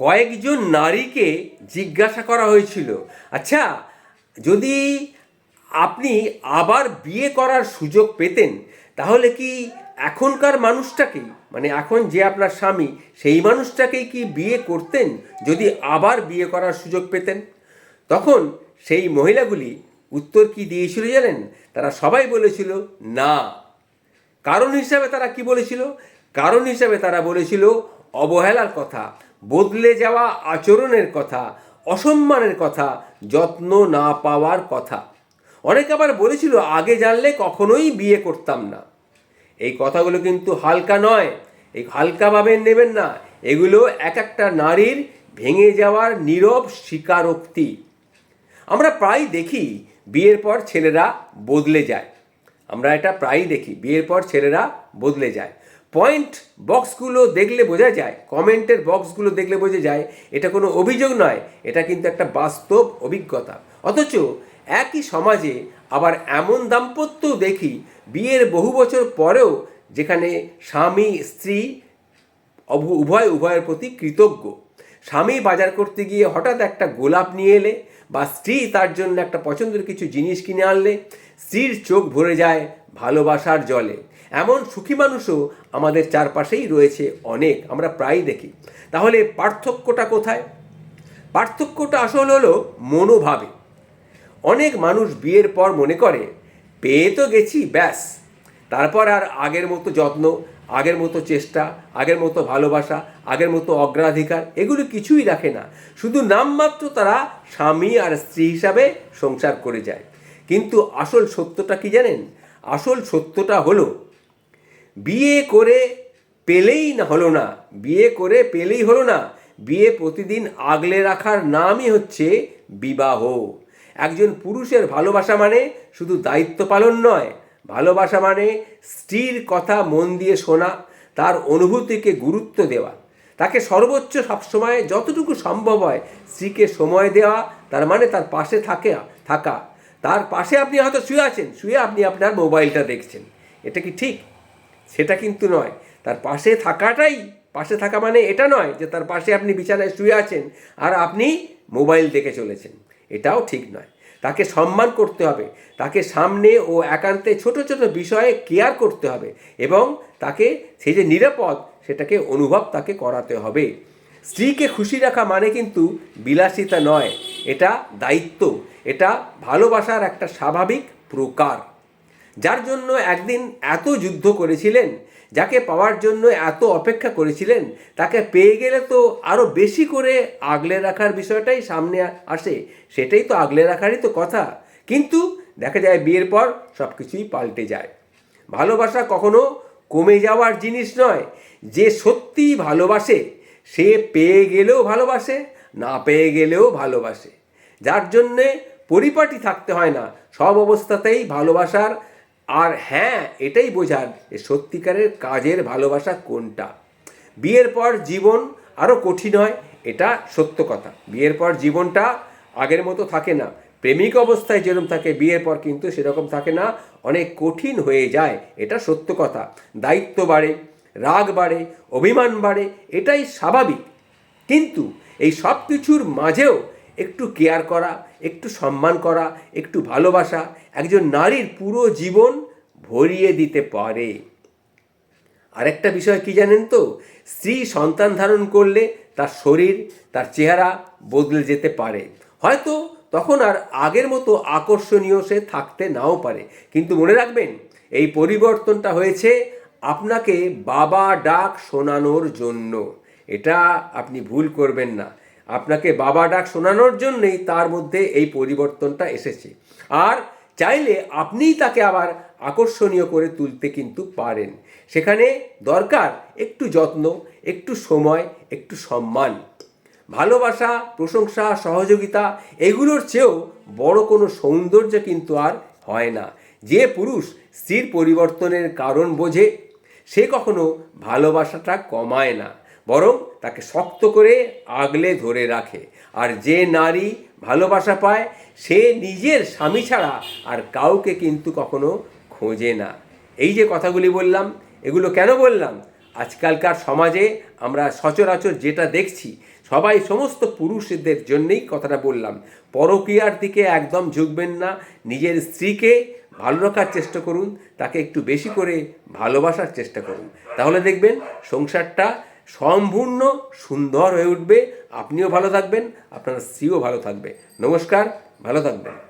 কয়েকজন নারীকে জিজ্ঞাসা করা হয়েছিল। আচ্ছা যদি আপনি আবার বিয়ে করার সুযোগ পেতেন, তাহলে কি এখনকার মানুষটাকেই মানে এখন যে আপনার স্বামী, সেই মানুষটাকেই কি বিয়ে করতেন, যদি আবার বিয়ে করার সুযোগ পেতেন? তখন সেই মহিলাগুলি উত্তর কি দিয়েছিল জানেন? তারা সবাই বলেছিল, না। কারণ হিসাবে তারা কি বলেছিল? কারণ হিসাবে তারা বলেছিল, অবহেলার কথা। বদলে যাওয়া আচরণের কথা, অসম্মানের কথা, যত্ন না পাওয়ার কথা। অনেকে আবার বলেছিল, আগে জানলে কখনোই বিয়ে করতাম না। এই কথাগুলো কিন্তু হালকা নয়, এই হালকাভাবে নেবেন না। এগুলো এক একটা নারীর ভেঙে যাওয়ার নীরব স্বীকারোক্তি। আমরা প্রায় দেখি, বিয়ের পর ছেলেরা বদলে যায়। আমরা এটা প্রায়ই দেখি, বিয়ের পর ছেলেরা বদলে যায়। পয়েন্ট বক্সগুলো দেখলে বোঝা যায় কমেন্টের বক্সগুলো দেখলে বোঝা যায়, এটা কোনো অভিযোগ নয়, এটা কিন্তু একটা বাস্তব অভিজ্ঞতা। অথচ একই সমাজে আবার এমন দাম্পত্য দেখি, বিয়ের বহু বছর পরেও যেখানে স্বামী, স্ত্রী উভয়, উভয়ের প্রতি কৃতজ্ঞ। স্বামী বাজার করতে গিয়ে হঠাৎ একটা গোলাপ নিয়ে এলে বা স্ত্রী তার জন্য একটা পছন্দের কিছু জিনিস কিনে আনলে, স্ত্রীর চোখ ভরে যায় ভালোবাসার জলে। এমন সুখী মানুষও আমাদের চারপাশেই রয়েছে অনেক, আমরা প্রায়ই দেখি। তাহলে পার্থক্যটা কোথায়? পার্থক্যটা আসল হলো মনোভাবে। অনেক মানুষ বিয়ের পর মনে করে, পেয়ে তো গেছি, ব্যাস। তারপর আর আগের মতো যত্ন, আগের মতো চেষ্টা, আগের মতো ভালোবাসা, আগের মতো অগ্রাধিকার, এগুলো কিছুই রাখে না। শুধু নামমাত্র তারা স্বামী আর স্ত্রী হিসাবে সংসার করে যায়। কিন্তু আসল সত্যটা কি জানেন? আসল সত্যটা হলো বিয়ে করে পেলেই না হলো না, বিয়ে করে পেলেই হলো না, বিয়ে প্রতিদিন আগলে রাখার নামই হচ্ছে বিবাহ। একজন পুরুষের ভালোবাসা মানে শুধু দায়িত্ব পালন নয়, ভালোবাসা মানে স্ত্রীর কথা মন দিয়ে শোনা, তার অনুভূতিকে গুরুত্ব দেওয়া। তাকে সর্বোচ্চ সবসময় যতটুকু সম্ভব হয় স্ত্রীকে সময় দেওয়া, তার মানে তার পাশে থাকে, থাকা। তার পাশে আপনি হয়তো শুয়ে আছেন, শুয়ে আপনি আপনার মোবাইলটা দেখছেন। এটা কি ঠিক? সেটা কিন্তু নয়। তার পাশে থাকাটাই, পাশে থাকা মানে এটা নয় যে তার পাশে আপনি বিছানায় শুয়ে আছেন আর আপনি মোবাইল দেখে চলেছেন। এটাও ঠিক নয়। তাকে সম্মান করতে হবে। তাকে সামনে ও একান্তে ছোট ছোট বিষয়ে কেয়ার করতে হবে এবং তাকে সেই যে নিরাপদ, সেটাকে অনুভব তাকে করাতে হবে। স্ত্রীকে খুশি রাখা মানে কিন্তু বিলাসিতা নয়। এটা দায়িত্ব। এটা ভালোবাসার একটা স্বাভাবিক প্রকার। যার জন্য একদিন এত যুদ্ধ করেছিলেন, যাকে পাওয়ার জন্য এত অপেক্ষা করেছিলেন, তাকে পেয়ে গেলে তো আরও বেশি করে আগলে রাখার বিষয়টাই সামনে আসে, সেটাই তো আগলে রাখারই তো কথা। কিন্তু দেখা যায় বিয়ের পর সব কিছুই পাল্টে যায়। ভালোবাসা কখনো কমে যাওয়ার জিনিস নয়, যে সত্যিই ভালোবাসে, সে পেয়ে গেলেও ভালোবাসে, না পেয়ে গেলেও ভালোবাসে। যার জন্যে পরিপাটি থাকতে হয় না, সব অবস্থাতেই ভালোবাসার আর হ্যাঁ এটাই বোঝার যে সত্যিকারের কাজের ভালোবাসা কোনটা। বিয়ের পর জীবন আরও কঠিন হয়, এটা সত্য কথা। বিয়ের পর জীবনটা আগের মতো থাকে না। প্রেমিক অবস্থায় যেরকম থাকে, বিয়ের পর কিন্তু সেরকম থাকে না। অনেক কঠিন হয়ে যায়, এটা সত্য কথা। দায়িত্ব বাড়ে, রাগ বাড়ে, অভিমান বাড়ে, এটাই স্বাভাবিক। কিন্তু এই সব কিছুর মাঝেও একটু কেয়ার করা একটু সম্মান করা, একটু ভালোবাসা, একজন নারীর পুরো জীবন ভরিয়ে দিতে পারে। আরেকটা বিষয় কি জানেন তো? স্ত্রী সন্তান ধারণ করলে তার শরীর, তার চেহারা বদলে যেতে পারে। হয়তো তখন আর আগের মতো আকর্ষণীয় সে থাকতে নাও পারে। কিন্তু মনে রাখবেন, এই পরিবর্তনটা হয়েছে আপনাকে বাবা ডাক শোনানোর জন্য। এটা আপনি ভুল করবেন না। আপনাকে বাবা ডাক শোনানোর জন্যই তার মধ্যে এই পরিবর্তনটা এসেছে। আর চাইলে আপনিই তাকে আবার আকর্ষণীয় করে তুলতে কিন্তু পারেন। সেখানে দরকার একটু যত্ন, একটু সময়, একটু সম্মান। ভালোবাসা, প্রশংসা, সহযোগিতা, এগুলোর চেয়েও বড় কোনো সৌন্দর্য কিন্তু আর হয় না। যে পুরুষ স্ত্রীর পরিবর্তনের কারণ বোঝে, সে কখনো ভালোবাসাটা কমায় না। বরং তাকে শক্ত করে আগলে ধরে রাখে। আর যে নারী ভালোবাসা পায়, সে নিজের স্বামী ছাড়া আর কাউকে কিন্তু কখনো খোঁজে না। এই যে কথাগুলি বললাম, এগুলো কেন বললাম? আজকালকার সমাজে আমরা সচরাচর যেটা দেখছি, সবাই সমস্ত পুরুষদের জন্যেই কথাটা বললাম। পরকীয়ার দিকে একদম ঝুঁকবেন না, নিজের স্ত্রীকে ভালো রাখার চেষ্টা করুন, তাকে একটু বেশি করে ভালোবাসার চেষ্টা করুন। তাহলে দেখবেন, সংসারটা সম্পূর্ণ সুন্দর হয়ে উঠবে। আপনিও ভালো থাকবেন আপনার স্ত্রীও ভালো থাকবে। নমস্কার ভালো থাকবেন।